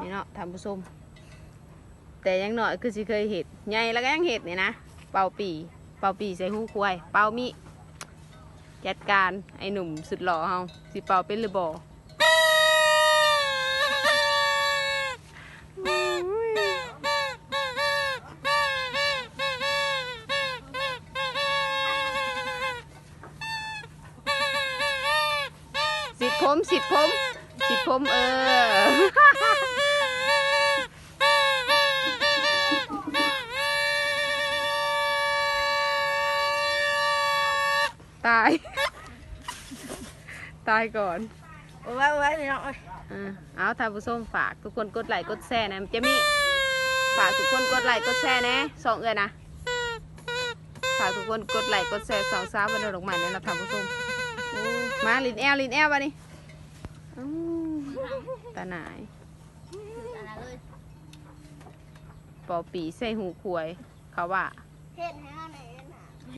นี่เนาะท่านผู้ชมแต่ยังหน่อยคือสิเคยเห็ดใหญ่แล้วก็ยังเห็ดเนี่ยนะ เป่าปี เป่าปีใส่หูควาย เป่ามีจัดการไอ้หนุ่มสุดหล่อเฮาสิเป่าเป็นหรือบ่สิทธิ์ผมสิทธิ์ผมสิทธิ์ผมเออ ตาย ตายก่อนโอ้ยโอ้ยพี่น้องเอ้ยอ่าเอาท่านผู้ชมฝากทุกคนกดไลค์กดแชร์นะจะมีฝากทุกคนกดไลค์กดแชร์นะสองเอือนะฝากทุกคนกดไลค์กดแชร์สองสาววันดอกไม้นะท่านผู้ชมอู้มาลินแอลลินแอลวะนี่อู้ตาหนายปอปีใส่หูขวยเขาว่าเฮ็ดให้หน่อย